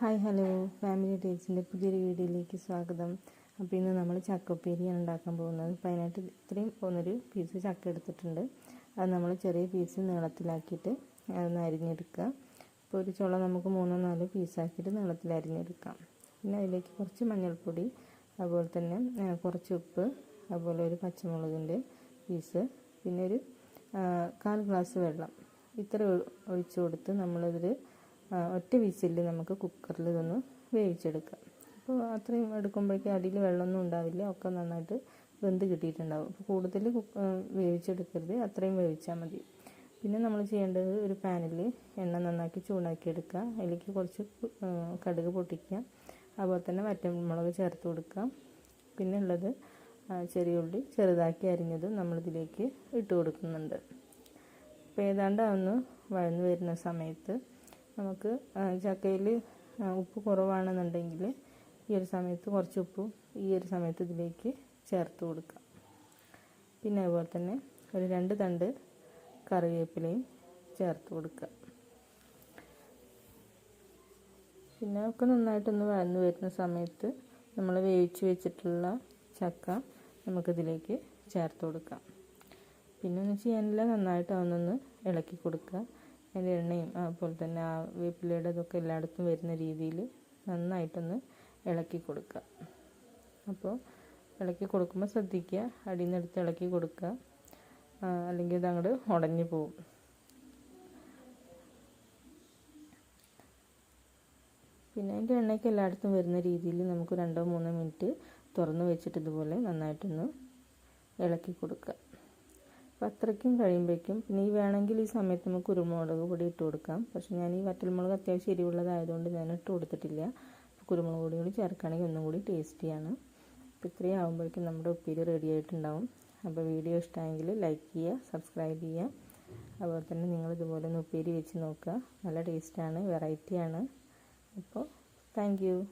Hi hello. Family ടേസ്റ്റിന്റെ പുതിയൊരു വീഡിയോയിലേക്ക് സ്വാഗതം. അപ്പോൾ ഇന്ന് നമ്മൾ ചക്കപ്പേരിയാണ് ഉണ്ടാക്കാൻ പോകുന്നത്. അപ്പോൾ അതിനായിട്ട് ഇത്രയും പോകുന്നൊരു പീസ് ചക്ക എടുത്തിട്ടുണ്ട്. അത് നമ്മൾ ചെറിയ പീസ് നീളത്തിലാക്കിയിട്ട് അതൊന്ന് അരിഞ്ഞെടുക്കുക. അപ്പോൾ ഒരു ചുള നമുക്ക് മൂന്നോ നാലോ പീസാക്കിയിട്ട് നീളത്തിൽ അരിഞ്ഞെടുക്കാം. പിന്നെ അതിലേക്ക് കുറച്ച് മഞ്ഞൾപ്പൊടി അതുപോലെ തന്നെ കുറച്ച് ഉപ്പ് അതുപോലെ ഒരു പച്ചമുളകിന്റെ പീസ് പിന്നെ ഒരു കാൽ ഗ്ലാസ് വെള്ളം. ഇത്ര ഒഴിച്ചു കൊടുത്ത് നമ്മളിതിൽ ഒറ്റ വിസിലിൽ നമുക്ക് കുക്കറിൽ ഇതൊന്ന് വേവിച്ചെടുക്കാം. അപ്പോൾ അത്രയും എടുക്കുമ്പോഴേക്കും അടിയിൽ വെള്ളമൊന്നും ഉണ്ടാവില്ല ഒക്കെ നന്നായിട്ട് വെന്ത് കിട്ടിയിട്ടുണ്ടാവും. അപ്പോൾ കൂടുതൽ വേവിച്ചെടുക്കരുത് അത്രയും വേവിച്ചാൽ മതി. പിന്നെ നമ്മൾ ചെയ്യേണ്ടത് ഒരു പാനിൽ എണ്ണ നന്നാക്കി ചൂടാക്കി എടുക്കുക അതിലേക്ക് കുറച്ച് കടുക് പൊട്ടിക്കുക. അതുപോലെ തന്നെ വറ്റമുളക് ചേർത്ത് കൊടുക്കുക. പിന്നെ ഉള്ളത് ചെറിയ ഉള്ളി ചെറുതാക്കി അരിഞ്ഞത് നമ്മളിതിലേക്ക് ഇട്ട് കൊടുക്കുന്നുണ്ട്. അപ്പോൾ ഏതാണ്ട് ഒന്ന് വഴന്നു വരുന്ന സമയത്ത് നമുക്ക് ചക്കയിൽ ഉപ്പ് കുറവാണെന്നുണ്ടെങ്കിൽ ഈ ഒരു സമയത്ത് കുറച്ച് ഉപ്പ് ഈ ഒരു സമയത്ത് ഇതിലേക്ക് ചേർത്ത് കൊടുക്കാം. പിന്നെ അതുപോലെ തന്നെ ഒരു രണ്ട് തണ്ട് കറിവേപ്പിലയും ചേർത്ത് കൊടുക്കുക പിന്നെ ഒക്കെ നന്നായിട്ടൊന്ന് വഴന്നു വരുന്ന സമയത്ത് നമ്മൾ വേവിച്ച് വെച്ചിട്ടുള്ള ചക്ക നമുക്കിതിലേക്ക് ചേർത്ത് കൊടുക്കാം. പിന്നെ ഒന്നും ചെയ്യാനില്ല നന്നായിട്ട് അതൊന്നൊന്ന് ഇളക്കി കൊടുക്കുക. അതിന്റെ എണ്ണയും അതുപോലെ തന്നെ ആ വേപ്പിലയുടെ ഇതൊക്കെ എല്ലായിടത്തും വരുന്ന രീതിയിൽ നന്നായിട്ടൊന്ന് ഇളക്കി കൊടുക്കുക. അപ്പോൾ ഇളക്കി കൊടുക്കുമ്പോൾ ശ്രദ്ധിക്കുക അടിയിൽ നിന്ന് എടുത്ത് ഇളക്കി കൊടുക്കുക അല്ലെങ്കിൽ ഇത് അങ്ങോട്ട് ഉടഞ്ഞു പോവും പിന്നെ അതിന്റെ എണ്ണയ്ക്ക് എല്ലായിടത്തും വരുന്ന രീതിയിൽ നമുക്ക് രണ്ടോ മൂന്നോ മിനിറ്റ് തുറന്ന് വെച്ചിട്ട് ഇതുപോലെ നന്നായിട്ടൊന്ന് ഇളക്കി കൊടുക്കുക. അപ്പോൾ അത്രയ്ക്കും കഴിയുമ്പോഴേക്കും ഈ വേണമെങ്കിൽ ഈ സമയത്ത് നമുക്ക് കുരുമുളക് പൊടി ഇട്ട് കൊടുക്കാം. പക്ഷേ ഞാൻ ഈ വറ്റൽമുളക് അത്യാവശ്യം എരിവുള്ളതായതുകൊണ്ട് ഞാൻ ഇട്ട് കൊടുത്തിട്ടില്ല. കുരുമുളക് പൊടി കൂടി ചേർക്കുകയാണെങ്കിൽ ഒന്നും കൂടി ടേസ്റ്റിയാണ് അപ്പോൾ ഇത്രയും ആകുമ്പോഴേക്കും നമ്മുടെ ഉപ്പേരി റെഡി ആയിട്ടുണ്ടാവും. അപ്പോൾ വീഡിയോ ഇഷ്ടമായെങ്കിൽ ലൈക്ക് ചെയ്യുക സബ്സ്ക്രൈബ് ചെയ്യുക. അതുപോലെ തന്നെ നിങ്ങൾ ഇതുപോലെ ഒന്ന് ഉപ്പേരി വെച്ച് നോക്കുക. നല്ല ടേസ്റ്റാണ് വെറൈറ്റിയാണ് അപ്പോൾ താങ്ക്